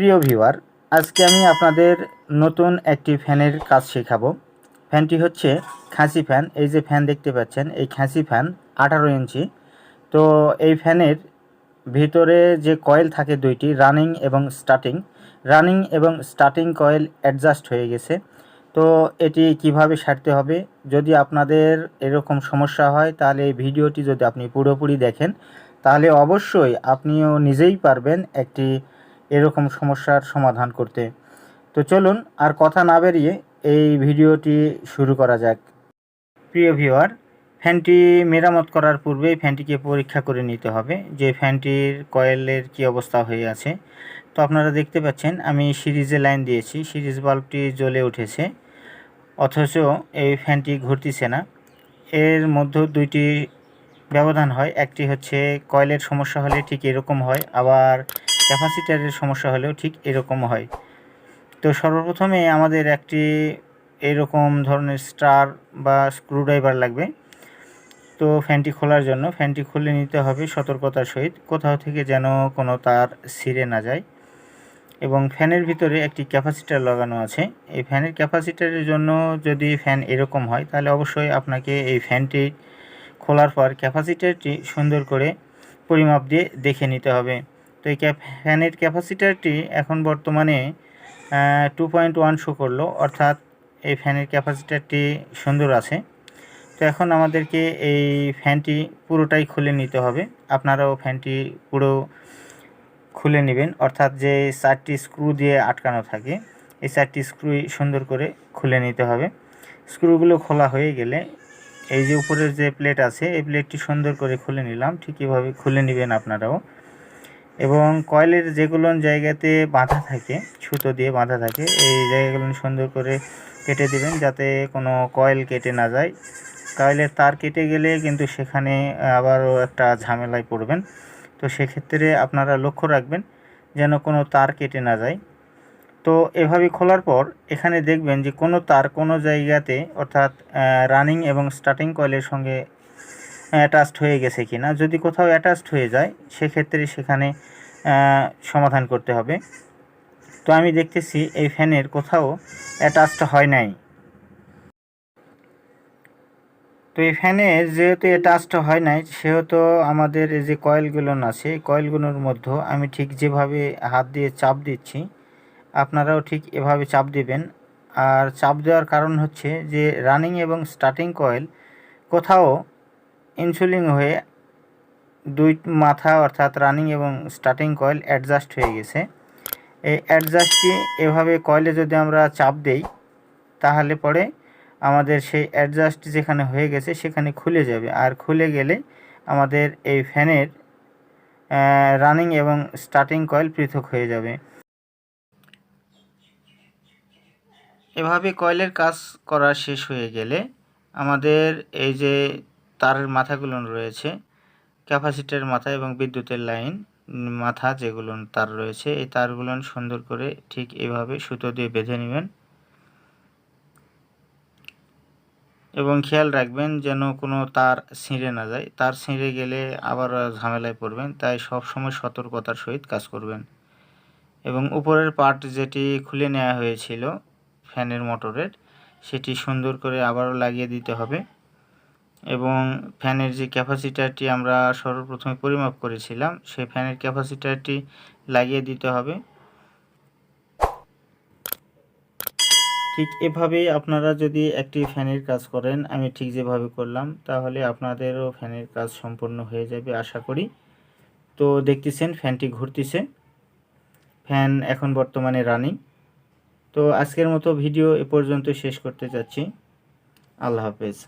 প্রিয় ভিউয়ার, আজকে আমি আপনাদের নতুন একটি ফ্যানের কাজ শেখাবো। ফ্যানটি হচ্ছে খাসি ফ্যান। এই যে ফ্যান দেখতে পাচ্ছেন, এই খাসি ফ্যান আঠারো ইঞ্চি। তো এই ফ্যানের ভিতরে যে কয়েল থাকে দুইটি, রানিং এবং স্টার্টিং। রানিং এবং স্টার্টিং কয়েল অ্যাডজাস্ট হয়ে গেছে। তো এটি কীভাবে সারতে হবে? যদি আপনাদের এরকম সমস্যা হয়, তাহলে এই ভিডিওটি যদি আপনি পুরোপুরি দেখেন, তাহলে অবশ্যই আপনিও নিজেই পারবেন একটি এরকম সমস্যার সমাধান করতে। তো চলুন আর কথা না বেরিয়ে এই ভিডিওটি শুরু করা যাক। প্রিয় ভিউয়ার, ফ্যানটি মেরামত করার পূর্বেই ফ্যানটিকে পরীক্ষা করে নিতে হবে যে ফ্যানটির কয়েলের কি অবস্থা হয়ে আছে। তো আপনারা দেখতে পাচ্ছেন, আমি সিরিজে লাইন দিয়েছি, সিরিজ বাল্বটি জ্বলে উঠেছে, অথচ এই ফ্যানটি ঘুরতেছে না। এর মধ্যে দুইটি ব্যবধান হয়, একটি হচ্ছে কয়েলের সমস্যা হলে ঠিক এরকম হয়, আবার ক্যাপাসিটারের সমস্যা হলেও ঠিক এরকম হয়। তো সর্বপ্রথমে আমাদের একটি এরকম ধরনের স্টার বা স্ক্রুড্রাইভার লাগবে। তো ফ্যানটি খোলার জন্য, ফ্যানটি খুলে নিতে হবে সতর্কতার সহিত, কোথাও থেকে যেন কোনো তার ছিঁড়ে না যায়। এবং ফ্যানের ভিতরে একটি ক্যাপাসিটার লাগানো আছে। এই ফ্যানের ক্যাপাসিটারের জন্য যদি ফ্যান এরকম হয়, তাহলে অবশ্যই আপনাকে এই ফ্যানটি খোলার পর ক্যাপাসিটারটি সুন্দর করে পরিমাপ দিয়ে দেখে নিতে হবে। তো এই ফ্যানের ক্যাপাসিটারটি এখন বর্তমানে টু পয়েন্ট ওয়ান শো করল, অর্থাৎ এই ফ্যানের ক্যাপাসিটারটি সুন্দর আছে। তো এখন আমাদেরকে এই ফ্যানটি পুরোটাই খুলে নিতে হবে। আপনারাও ফ্যানটি পুরো খুলে নেবেন, অর্থাৎ যে চারটি স্ক্রু দিয়ে আটকানো থাকে, এই চারটি স্ক্রুই সুন্দর করে খুলে নিতে হবে। স্ক্রুগুলো খোলা হয়ে গেলে এই যে উপরের যে প্লেট আছে, এই প্লেটটি সুন্দর করে খুলে নিলাম। ঠিক এভাবে খুলে নেবেন আপনারাও। এবং কয়েলের যেগুলো জায়গাতে বাঁধা থাকে সুতো দিয়ে বাঁধা থাকে, এই জায়গাগুলো সুন্দর করে কেটে দিবেন যাতে কোনো কয়েল কেটে না যায়। কয়েলের তার কেটে গেলে কিন্তু সেখানে আবারও একটা ঝামেলায় পড়বেন। তো সেক্ষেত্রে আপনারা লক্ষ্য রাখবেন যেন কোনো তার কেটে না যায়। তো এভাবে খোলার পর এখানে দেখবেন যে কোনো তার কোনো জায়গাতে অর্থাৎ রানিং এবং স্টার্টিং কয়েলের সঙ্গে অ্যাটাচড হয়ে গেছে কি না যদি কোথাও অ্যাটাচড হয়ে যায়, সেক্ষেত্রে সেখানে সমাধান করতে হবে। তো আমি দেখতেছি এই ফ্যানের কোথাও অ্যাটাচড হয় নাই। তো এই ফ্যানের যেহেতু অ্যাটাচড হয় নাই, সেহেতু আমাদের এই যে কয়েলগুলো আছে কয়েলগুলোর মধ্যে আমি ঠিক যেভাবে হাত দিয়ে চাপ দিচ্ছি, আপনারাও ঠিক এভাবে চাপ দিবেন। আর চাপ দেওয়ার কারণ হচ্ছে যে রানিং এবং স্টার্টিং কয়েল কোথাও ইনসুলিং হয়ে দুই মাথা অর্থাৎ রানিং এবং স্টার্টিং কয়েল অ্যাডজাস্ট হয়ে গেছে। এই অ্যাডজাস্টটি এভাবে কয়েলে যদি আমরা চাপ দেই, তাহলে পরে আমাদের সেই অ্যাডজাস্ট যেখানে হয়ে গেছে সেখানে খুলে যাবে। আর খুলে গেলে আমাদের এই ফ্যানের রানিং এবং স্টার্টিং কয়েল পৃথক হয়ে যাবে। এভাবে কয়েলের কাজ করা শেষ হয়ে গেলে আমাদের এই যে তারের মাথাগুলো রয়েছে ক্যাপাসিটার মাথা এবং বিদ্যুতের লাইন মাথা যেগুলো তার রয়েছে, এই তারগুলো সুন্দর করে ঠিক এভাবে সুতো দিয়ে বেঁধে নেবেন। এবং খেয়াল রাখবেন যেন কোনো তার ছিঁড়ে না যায়। তার ছিঁড়ে গেলে আবার ঝামেলায় পড়বেন, তাই সব সময় সতর্কতার সহিত কাজ করবেন। এবং উপরের পার্ট যেটি খুলে নেওয়া হয়েছিল ফ্যানের মোটরের, সেটি সুন্দর করে আবারও লাগিয়ে দিতে হবে। এবং ফ্যানের যে ক্যাপাসিটারটি আমরা সর্বপ্রথমে পরিমাপ করেছিলাম, সেই ফ্যানের ক্যাপাসিটারটি লাগিয়ে দিতে হবে। ঠিক এভাবেই আপনারা যদি একটি ফ্যানের কাজ করেন, আমি ঠিক যেভাবে করলাম, তাহলে আপনাদেরও ফ্যানের কাজ সম্পূর্ণ হয়ে যাবে আশা করি। তো দেখতেছেন, ফ্যানটি ঘুরতেছে। ফ্যান এখন বর্তমানে রানিং। তো আজকের মতো ভিডিও এ পর্যন্ত শেষ করতে চাচ্ছি। আল্লাহ হাফেজ।